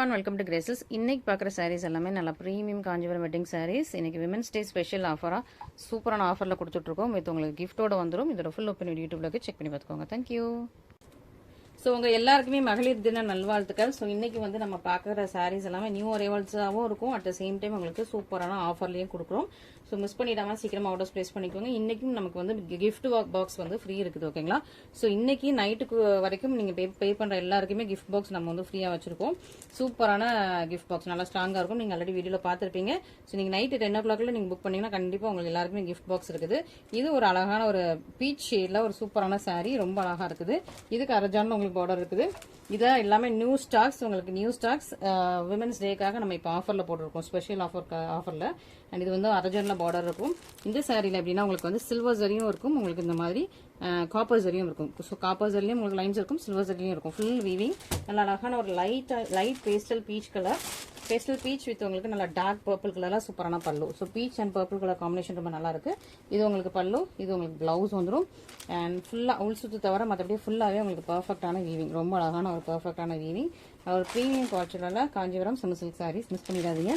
Everyone welcome to Graces இன்னைக்கு பார்க்குற சாரீஸ் எல்லாமே நல்லா ப்ரீமியம் காஞ்சிபுரம் வெட்டிங் சாரீஸ் இன்னைக்கு விமன்ஸ் டே ஸ்பெஷல் ஆஃபராக சூப்பரான ஆஃபரில் கொடுத்துட்ருக்கோம் வித் உங்களுக்கு கிஃப்ட்டோட வந்துடும் இதோட ஃபுல் ஓப்பன் யூடியூப்லக்கு செக் பண்ணி பார்த்துக்கோங்க. தேங்க்யூ ஸோ உங்கள் எல்லாருக்குமே மகளிர் தின நல்வாழ்த்துக்கள். ஸோ இன்றைக்கி வந்து நம்ம பார்க்குற சாரீஸ் எல்லாமே நியூ அரைவல்ஸாகவும் இருக்கும். அட் த சேம் டைம் உங்களுக்கு சூப்பரான ஆஃபர்லேயும் கொடுக்குறோம். ஸோ மிஸ் பண்ணிடாமல் சீக்கிரமாக ஆர்டர்ஸ் ப்ளேஸ் பண்ணிக்கோங்க. இன்றைக்கும் நமக்கு வந்து கிஃப்ட் பாக்ஸ் வந்து ஃப்ரீ இருக்குது ஓகேங்களா ஸோ இன்றைக்கி நைட்டுக்கு வரைக்கும் நீங்கள் பே பே பண்ணுற எல்லாருக்குமே கிஃப்ட் பாக்ஸ் நம்ம வந்து ஃப்ரீயாக வச்சுருக்கோம். சூப்பரான கிஃப்ட் பாக்ஸ் நல்லா ஸ்ட்ராங்காக இருக்கும். நீங்கள் ஆல்ரெடி வீடியோவில் பார்த்துருப்பீங்க. ஸோ நீங்கள் நைட்டு டென் ஓ கிளாக்ல நீங்கள் புக் பண்ணிங்கன்னா கண்டிப்பாக உங்களுக்கு எல்லாருக்குமே கிஃப்ட் பாக்ஸ் இருக்குது. இது ஒரு அழகான ஒரு பீச் ஷேடில் ஒரு சூப்பரான சாரீ ரொம்ப அழகாக இருக்குது. இதுக்கு அரஜான உங்களுக்கு பார்டர் இருக்குது. இதை எல்லாமே நியூ ஸ்டாக்ஸ் உங்களுக்கு நியூ ஸ்டாக்ஸ் விமன்ஸ் டேக்காக நம்ம இப்போ ஆஃபரில் போட்டிருக்கோம். ஸ்பெஷல் ஆஃபர் ஆஃபரில் அண்ட் இது வந்து அரஜனில் பார்டர் இருக்கும். இந்த சாரியில் எப்படின்னா உங்களுக்கு வந்து சில்வர் ஜரியும் இருக்கும். உங்களுக்கு இந்த மாதிரி காப்பர் ஜரியும் இருக்கும். ஸோ காப்பர் ஜரிலையும் உங்களுக்கு லைன்ஸ் இருக்கும் சில்வர் ஜரிலையும் இருக்கும். ஃபுல் வீவிங் நல்ல அழகான ஒரு லைட்டாக light pastel peach colour pastel peach with உங்களுக்கு நல்லா டார்க் பர்பிள் கலரில் சூப்பரான பல்லு. So peach and purple colour combination ரொம்ப நல்லா இருக்கு. இது உங்களுக்கு பல்லு இது உங்களுக்கு பிளவுஸ் வந்துடும் அண்ட் ஃபுல்லாக உள் சுத்து தவிர மற்றபடி ஃபுல்லாகவே உங்களுக்கு பர்ஃபெக்டான வீவிங் ரொம்ப அழகான ஒரு பர்ஃபெக்டான வீவிங் ஒரு ப்ரீமியம் குவாலிட்டியில் காஞ்சிபுரம் சம சில்க் சாரீஸ் மிஸ் பண்ணிடாதீங்க.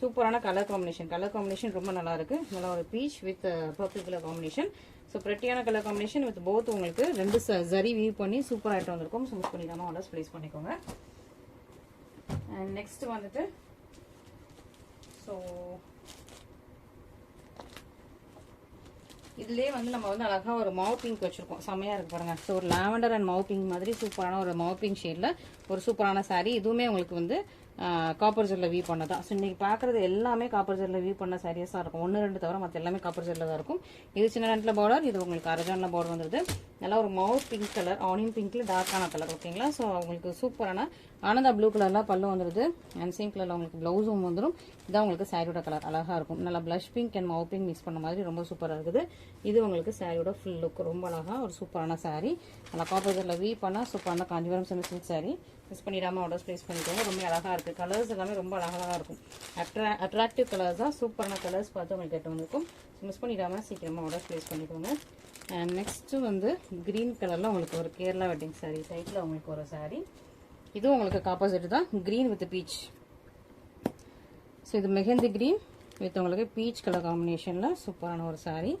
சூப்பரான கலர் காம்பினேஷன் கலர் காம்பினேஷன் ரொம்ப நல்லா இருக்கு. நல்லா ஒரு peach with purple colour combination so பிரட்டியான colour combination with both உங்களுக்கு ரெண்டு சரி வியூ பண்ணி சூப்பராக ஐட்டம் வந்திருக்கும். ஸோ மிஸ் பண்ணிடாம ஆர்டர்ஸ் ப்ளேஸ் பண்ணிக்கோங்க. அண்ட் நெக்ஸ்ட் வந்துட்டு ஸோ இதுலேயே வந்து நம்ம வந்து அழகா ஒரு மவு பிங்க் வச்சிருக்கோம். செம்மையாக இருக்கு பாருங்க. ஸோ ஒரு லாவெண்டர் அண்ட் மவு பிங்க் மாதிரி சூப்பரான ஒரு மவு பிங்க் ஷேடில் ஒரு சூப்பரான சாரீ இதுவுமே உங்களுக்கு வந்து காப்பர் ஜெல்ல பண்ண பண்ணதான் ஸோ இன்றைக்கி பார்க்குறது எல்லாமே காப்பர் ஜெல்ல வீவ் பண்ண சாரீஸாக இருக்கும். ஒன்று ரெண்டு தவிர மற்ற எல்லாமே காப்பர் ஜெல்ல தான் இருக்கும். இது சின்ன நேரத்தில் பார்டர் இது உங்களுக்கு அரஜானில் பார்டர் வந்துருது. நல்லா ஒரு மவுத் பிங்க் கலர் ஆனியன் பிங்க்ல டார்க்கான கலர் ஓகேங்களா ஸோ உங்களுக்கு சூப்பரான ஆனந்தா ப்ளூ கலரில் பல்லு வந்துருது. அண்ட் சேம் கலரில் உங்களுக்கு ப்ளவுஸும் வந்துடும் இதான் உங்களுக்கு சாரியோட கலர் அழகாக இருக்கும். நல்லா blush pink and mauve pink mix பண்ண மாதிரி ரொம்ப சூப்பராக இருக்குது. இது உங்களுக்கு சாரியோட ஃபுல் லுக் ரொம்ப அழகாக ஒரு சூப்பரான சாரீ நல்லா காப்பர் வீ பண்ணால் சூப்பரான காஞ்சிபுரம் சின்ன சில்க் சாரீ மிஸ் பண்ணிடாமல் ஆர்டர்ஸ் ப்ளேஸ் பண்ணிக்கோங்க. ரொம்ப அழகாக இருக்குது கலர்ஸ் எல்லாமே ரொம்ப அழகாக இருக்கும். அட்ரா அட்ராக்டிவ் கலர்ஸ் தான் சூப்பரான கலர்ஸ் பார்த்து உங்களுக்கு கேட்டவங்களுக்கும். வந்திருக்கும் மிஸ் பண்ணிடாமல் சீக்கிரமாக ஆர்டர்ஸ் ப்ளேஸ் பண்ணிக்கோங்க. அண்ட் நெக்ஸ்ட்டு வந்து க்ரீன் கலரில் உங்களுக்கு ஒரு கேரளா வெட்டிங் சாரீ சைட்டில் உங்களுக்கு ஒரு சாரீ இதுவும் உங்களுக்கு ஆப்போசிட் தான். க்ரீன் வித் பீச் ஸோ இது மெஹந்தி க்ரீன் வித் உங்களுக்கு பீச் கலர் காம்பினேஷனில் சூப்பரான ஒரு சாரீ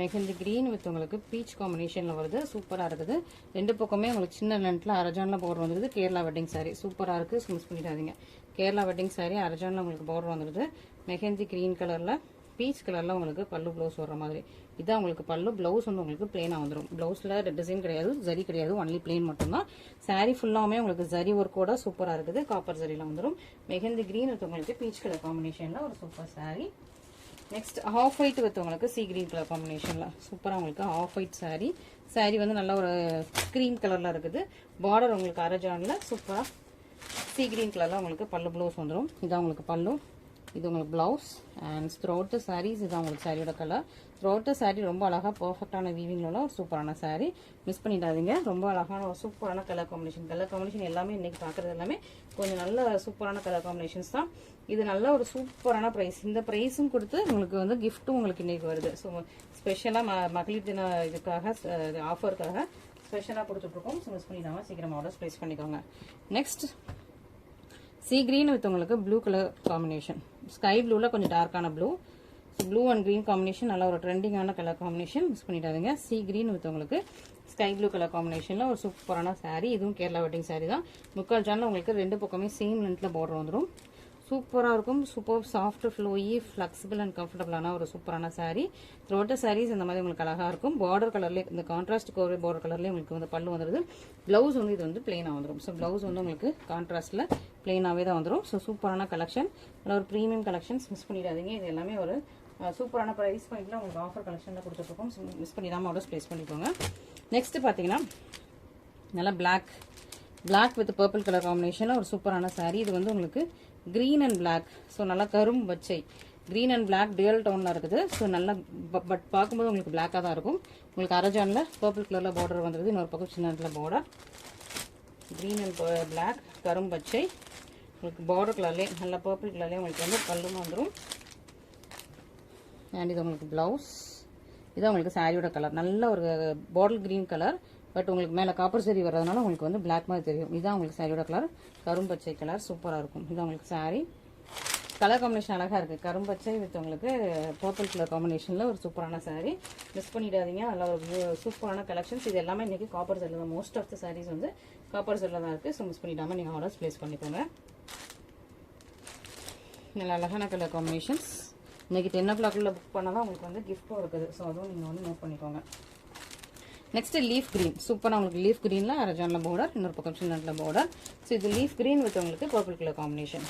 மெஹந்தி க்ரீன் வித் உங்களுக்கு பீச் காம்பினேஷனில் வருது. சூப்பராக இருக்குது. ரெண்டு பக்கமே உங்களுக்கு சின்ன லென்த்தில் அரஜானில் பவுடர் வந்துருது. கேரளா வெட்டிங் சாரீ சூப்பராக இருக்குது மிஸ் பண்ணிடாதீங்க. கேரளா வெட்டிங் சாரீ அரஜானில் உங்களுக்கு பவுடர் வந்துருது. மெஹந்தி க்ரீன் கலரில் பீச் கலரில் உங்களுக்கு பல்லு ப்ளவுஸ் வர மாதிரி. இதான் உங்களுக்கு பல்லு. ப்ளவுஸ் வந்து உங்களுக்கு பிளேனாக வந்துடும் ப்ளவுஸில் டிசைன் கிடையாது. ஜரி கிடையாது. ஒன்லி பிளேன் மட்டும்தான். சாரீ ஃபுல்லாமே உங்களுக்கு ஜரி ஒர்க்கோட சூப்பராக இருக்குது. காப்பர் ஜரியில் வந்துடும் மெஹந்தி க்ரீன் வித் உங்களுக்கு பீச் கலர் காம்பினேஷனில் ஒரு super sari next off white with உங்களுக்கு சி கிரீன் கலர் காம்பினேஷனில் சூப்பராக உங்களுக்கு ஆஃப் ஒயிட் சாரீ சாரீ வந்து நல்ல ஒரு க்ரீம் கலரில் இருக்குது. பார்டர் உங்களுக்கு அரஜானில் சூப்பராக சி கிரீன் கலரில் உங்களுக்கு பல்லு ப்ளவுஸ் வந்துடும் இதான் உங்களுக்கு பல்லு. இது உங்களுக்கு ப்ளவுஸ் அண்ட் த்ரோட்டு சாரீஸ் இதான் உங்களுக்கு சாரியோட கலர் த்ரோட்டு சாரீ ரொம்ப அழகாக பர்ஃபெக்டான வீவிங்கில் ஒரு சூப்பரான சாரீ மிஸ் பண்ணிடாதீங்க. ரொம்ப அழகான ஒரு சூப்பரான கலர் காம்பினேஷன் கலர் காம்பினேஷன் எல்லாமே இன்றைக்கி பார்க்குறது எல்லாமே கொஞ்சம் நல்ல சூப்பரான கலர் காம்பினேஷன்ஸ் தான். இது நல்ல ஒரு சூப்பரான ப்ரைஸ் இந்த ப்ரைஸும் கொடுத்து உங்களுக்கு வந்து கிஃப்ட்டும் உங்களுக்கு இன்றைக்கி வருது. ஸோ ஸ்பெஷலாக ம மகளிர் தின இதுக்காக ஆஃபருக்காக ஸ்பெஷலாக கொடுத்துட்ருக்கோம். ஸோ மிஸ் பண்ணிடாமல் சீக்கிரம் ஆர்டர்ஸ் ப்ளேஸ் பண்ணிக்கோங்க. நெக்ஸ்ட் சி கிரீன் வித் உங்களுக்கு ப்ளூ கலர் காம்பினேஷன் ஸ்கை ப்ளூவில் கொஞ்சம் டார்க்கான blue blue and green combination நல்லா ஒரு ட்ரெண்டிங்கான கலர் காம்பினேஷன் மிஸ் பண்ணிடாதீங்க. சி கிரீன் வித் உங்களுக்கு ஸ்கை ப்ளூ கலர் காம்பினேஷனில் ஒரு சூப்பரான சாரீ இதுவும் கேரளா வெட்டிங் சாரீ தான். முக்கால் ஜானில் உங்களுக்கு ரெண்டு பக்கமே சேம் லென்த்தில் பார்டர் வந்துடும் சூப்பராக இருக்கும். Super soft flowy flexible and கம்ஃபர்டபுளான ஒரு சூப்பரான சாரீ த்ரோட்ட சாரீஸ் இந்த மாதிரி உங்களுக்கு அழகாக இருக்கும். பார்டர் கலர்லேயே இந்த கான்ட்ராஸ்ட் கோவில் பார்டர் கலர்லேயே உங்களுக்கு வந்து பல்லு வந்துடுது ப்ளவுஸ் வந்து இது வந்து பிளெயினாக வந்துடும் ஸோ ப்ளவுஸ் வந்து உங்களுக்கு கான்ட்ராஸ்ட்டில் பிளெயினாகவே தான் வந்துடும் ஸோ சூப்பரான கலெக்ஷன் நல்ல ஒரு ப்ரீமியம் கலெக்ஷன்ஸ் மிஸ் பண்ணிடாதீங்க. இது எல்லாமே ஒரு சூப்பரான ப்ரைஸ் பாயிண்ட்ல உங்களுக்கு ஆஃபர் கலெக்ஷனில் கொடுத்துருக்கோம் மிஸ் பண்ணிடாமல் ஆர்டர்ஸ் ப்ளேஸ் பண்ணிக்கோங்க. நெக்ஸ்ட் பார்த்தீங்கன்னா நல்லா black black with purple colour காம்பினேஷனில் ஒரு சூப்பரான சாரீ இது வந்து உங்களுக்கு க்ரீன் அண்ட் பிளாக் ஸோ நல்லா கரும் பச்சை. க்ரீன் அண்ட் பிளாக் டுவல் டவுனில் இருக்குது. ஸோ நல்லா பட் பார்க்கும்போது உங்களுக்கு பிளாக்காக தான் இருக்கும். உங்களுக்கு அரஜானில் பர்பிள் கலரில் பார்டர் வந்துருது இன்னொரு பக்கம் சின்ன இடத்துல பார்டர் க்ரீன் அண்ட் பிளாக் கரும் பச்சை. உங்களுக்கு பார்டர் கலர்லேயே நல்லா பர்பிள் கலர்லேயே உங்களுக்கு வந்து பல்லும் வந்துடும் அண்ட் இது உங்களுக்கு ப்ளவுஸ் இதான் உங்களுக்கு சாரியோட கலர் நல்ல ஒரு பாட்டில் க்ரீன் கலர் பட் உங்களுக்கு மேலே காப்பர் சரி வர்றதுனால உங்களுக்கு வந்து பிளாக் மாதிரி தெரியும். இதுதான் உங்களுக்கு சாரியோட கலர் கரும்பச்சை கலர் சூப்பராக இருக்கும். இதுதான் உங்களுக்கு சாரி கலர் காம்பினேஷன் அழகாக இருக்குது கரும்பச்சை வித் உங்களுக்கு பர்பிள் கலர் காம்பினேஷனில் ஒரு சூப்பரான saree. மிஸ் பண்ணிடாதீங்க. நல்ல ஒரு சூப்பரான கலெக்ஷன்ஸ் இது எல்லாமே இன்றைக்கி காப்பர் செல்லில் தான். மோஸ்ட் ஆஃப் த சாரீஸ் வந்து காப்பர் செல்லில் தான் இருக்குது ஸோ மிஸ் பண்ணிடாமல் நீங்கள் ஆர்டர்ஸ் ப்ளேஸ் பண்ணிக்கோங்க. நல்ல அழகான கலர் காம்பினேஷன்ஸ் இன்றைக்கி டென் ஓ கிளாக்ல புக் பண்ணால் தான் உங்களுக்கு வந்து கிஃப்ட்டும் இருக்குது. ஸோ அதுவும் நீங்கள் வந்து நோட் பண்ணிக்கோங்க. நெக்ஸ்ட் லீஃப் கிரீன் சூப்பராக உங்களுக்கு லீஃப் கிரீனில் அரஜானில் பார்டர் இன்னொரு பக்கம் சின்னத்தில் பார்டர் ஸோ இது லீஃப் கிரீன் வித் உங்களுக்கு பர்பிள் கலர் காம்பினேஷன்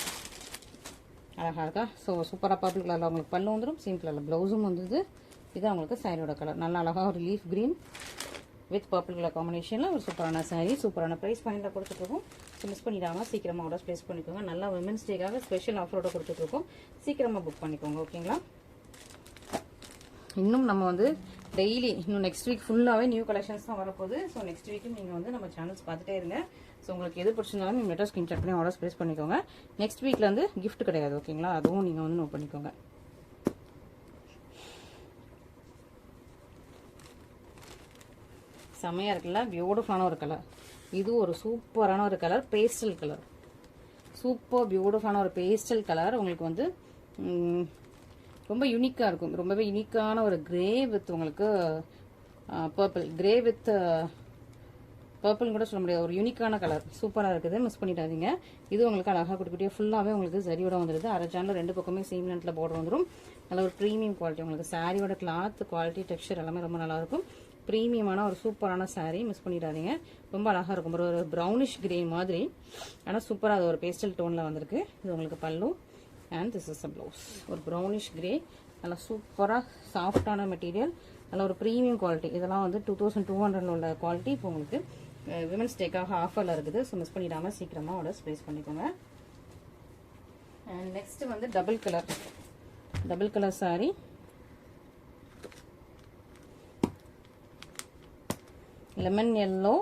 அழகாக இருக்கா? ஸோ சூப்பராக பர்பிள் கலரில் உங்களுக்கு பல்லு வந்துடும் சேம் கலரில் ப்ளவுஸும் வந்தது. இது உங்களுக்கு சாரியோட கலர் நல்லா அழகாக ஒரு leaf green with purple colour காம்பினேஷனில் ஒரு சூப்பரான சாரீ சூப்பரான ப்ரைஸ் பாயிண்டில் கொடுத்துட்ருக்கோம். ஸோ மிஸ் பண்ணிடாமல் சீக்கிரமாக ஆர்டர் ப்ளேஸ் பண்ணிக்கோங்க. நல்லா விமன்ஸ் டேக்காக ஸ்பெஷல் ஆஃபரோட கொடுத்துட்ருக்கோம். சீக்கிரமாக புக் பண்ணிக்கோங்க ஓகேங்களா இன்னும் நம்ம வந்து டெய்லி இன்னும் நெக்ஸ்ட் வீக் ஃபுல்லாகவே நியூ கலெக்ஷன்ஸ் தான் வரப்போகுது. ஸோ நெக்ஸ்ட் வீக்கும் நீங்கள் வந்து நம்ம சேனல்ஸ் பார்த்துட்டே இருங்க. ஸோ உங்களுக்கு எது பிடிச்சிருந்தாலும் நீங்கள் மெட்டர் ஸ்கிரீன்ஷாட் பண்ணி ஆர்டர்ஸ் ப்ளேஸ் பண்ணிக்கோங்க. நெக்ஸ்ட் வீக்கில் வந்து கிஃப்ட் கிடையாது ஓகேங்களா அதுவும் நீங்கள் வந்து நோட் பண்ணிக்கோங்க. செம்மையாக இருக்குல்ல பியூட்டிஃபுல்லான ஒரு கலர் இது ஒரு சூப்பரான ஒரு கலர் பேஸ்டல் கலர் சூப்பர் பியூட்டிஃபுல்லான ஒரு பேஸ்டல் கலர் உங்களுக்கு வந்து ரொம்ப யூனிக்காக இருக்கும். ரொம்பவே யூனிக்கான ஒரு கிரே வித் உங்களுக்கு பர்பிள் கிரே வித் பர்பிள் கூட சொல்ல முடியாது. ஒரு யூனிக்கான கலர் சூப்பராக இருக்குது. மிஸ் பண்ணிடாதீங்க. இது உங்களுக்கு அழகாக குட்டி ஃபுல்லாகவே உங்களுக்கு சரியோட வந்துடுது அரை சேனல் ரெண்டு பக்கமே சேம் லென்த்தில் border வந்துடும் நல்ல ஒரு ப்ரீமியம் குவாலிட்டி உங்களுக்கு சாரியோட கிளாத் குவாலிட்டி டெக்ஸ்சர் எல்லாமே ரொம்ப நல்லா இருக்கும் ப்ரீமியமான ஒரு சூப்பரான saree. மிஸ் பண்ணிடாதீங்க. ரொம்ப அழகாக இருக்கும். ஒரு ப்ரௌனிஷ் கிரே மாதிரி. ஆனால் சூப்பராக அது ஒரு பேஸ்டல் டோனில் வந்திருக்கு. இது உங்களுக்கு pallu. And this is a blouse ஒரு ப்ரௌனிஷ் கிரே நல்லா சூப்பராக சாஃப்டான மெட்டீரியல் நல்ல ஒரு ப்ரீமியம் குவாலிட்டி இதெல்லாம் வந்து டூ தௌசண்ட் டூ ஹண்ட்ரட் உள்ள குவாலிட்டி இப்போ உங்களுக்கு விமன்ஸ் டேக்காக ஆஃபரில் இருக்குது. ஸோ மிஸ் பண்ணிடாமல் சீக்கிரமாக ஆர்டர்ஸ் ப்ளேஸ் பண்ணிக்கோங்க. அண்ட் நெக்ஸ்ட்டு வந்து double colour double colour sari lemon yellow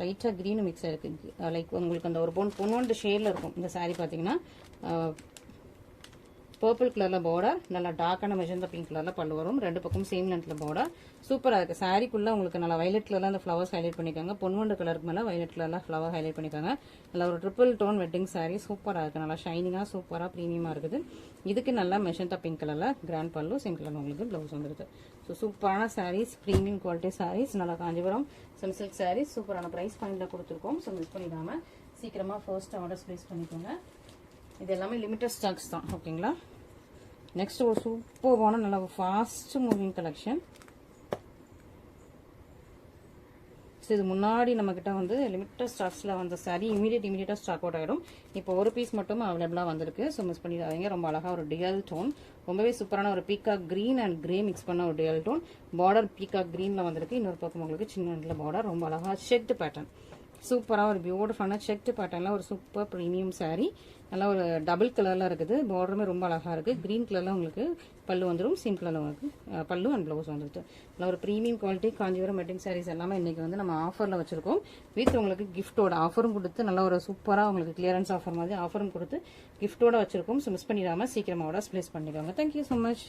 லைட்டாக க்ரீன் மிக்ஸ் ஆயிருக்கு லைக் உங்களுக்கு அந்த ஒரு பொன் பொன்னொண்டு ஷேடில் இருக்கும். இந்த சாரீ பார்த்தீங்கன்னா பர்பிள் கலரில் பார்டர் நல்லா டார்க்கான மெஜந்தா பிங்க் கலரில் பல்லு வரும். ரெண்டு பக்கம் சேம் லென்த்தில் பார்டர் சூப்பராக இருக்குது சாரிக்குள்ளே உங்களுக்கு நல்லா வயலட் கலரில் அந்த ஃப்ளவர்ஸ் ஹைலைட் பண்ணிக்காங்க. பொன்வண்டு கலருக்கு மேலே வயலட் கலரில் ஃப்ளவர் ஹைலைட் பண்ணிக்காங்க. நல்லா ஒரு ட்ரிபிள் டோன் வெட்டிங் saree சூப்பராக இருக்குது நல்லா ஷைனிங்காக சூப்பராக ப்ரீமியமாக இருக்குது. இதுக்கு நல்லா மெஷந்தா பிங்க் கலரில் கிராண்ட் பல்லு சேம் கலர் உங்களுக்கு ப்ளவுஸ் வந்துருது. ஸோ சூப்பரான சாரீஸ் ப்ரீமியம் குவாலிட்டி சாரீஸ் நல்லா காஞ்சிபுரம் செம் சில்க் sarees சூப்பரான ப்ரைஸ் பாயிண்டில் கொடுத்துருக்கோம். ஸோ மிஸ் பண்ணிடாமல் சீக்கிரமாக ஃபர்ஸ்ட் ஆர்டர்ஸ் ப்ளேஸ் பண்ணிக்கோங்க. இது எல்லாமே லிமிட்டட் ஸ்டாக்ஸ் தான் ஓகேங்களா நெக்ஸ்ட் ஒரு சூப்பர்வான நல்ல ஃபாஸ்ட் மூவிங் கலெக்ஷன் ஸோ இது முன்னாடி நம்மக்கிட்ட வந்து லிமிட்டட் ஸ்டாக்ஸில் வந்த சாரி இமீடியட் இமீடியட்டாக ஸ்டாக் அவுட் ஆகிடும் இப்போ ஒரு பீஸ் மட்டும் அவைலபிளாக வந்திருக்கு. ஸோ மிஸ் பண்ணிடாதீங்க. ரொம்ப அழகாக ஒரு டியல் டோன் ரொம்பவே சூப்பரான ஒரு peacock green and grey mix பண்ண ஒரு டியல் டோன் பார்டர் பீக்காக் க்ரீனில் வந்திருக்கு. இன்னொரு பக்கம் உங்களுக்கு சின்ன பார்டர் ரொம்ப அழகாக ஷெட் பேட்டர்ன் சூப்பராக ஒரு பியூட்டிஃபுல்லான செக்டு பேட்டர்னில் ஒரு சூப்பர் ப்ரீமியம் சாரீ நல்லா ஒரு டபுள் கலரில் இருக்குது. பார்டருமே ரொம்ப அழகாக இருக்குது க்ரீன் கலரில் உங்களுக்கு பல்லு வந்துடும் சிம் கலரில் உங்களுக்கு பல்லு அண்ட் ப்ளவுஸ் வந்துட்டு நல்லா ஒரு premium quality Kanchipuram wedding saris எல்லாமே இன்றைக்கி வந்து நம்ம ஆஃபரில் வச்சுருக்கோம். வித் உங்களுக்கு கிஃப்ட்டோட ஆஃபரும் கொடுத்து நல்லா ஒரு சூப்பராக உங்களுக்கு கிளியரன்ஸ் ஆஃபர் மாதிரி ஆஃபரும் கொடுத்து கிஃப்ட்டோட வச்சுருக்கோம். ஸோ மிஸ் பண்ணிடாமல் சீக்கிரமாக ஆர்டர்ஸ் ப்ளேஸ் பண்ணிக்கோங்க. Thank you so much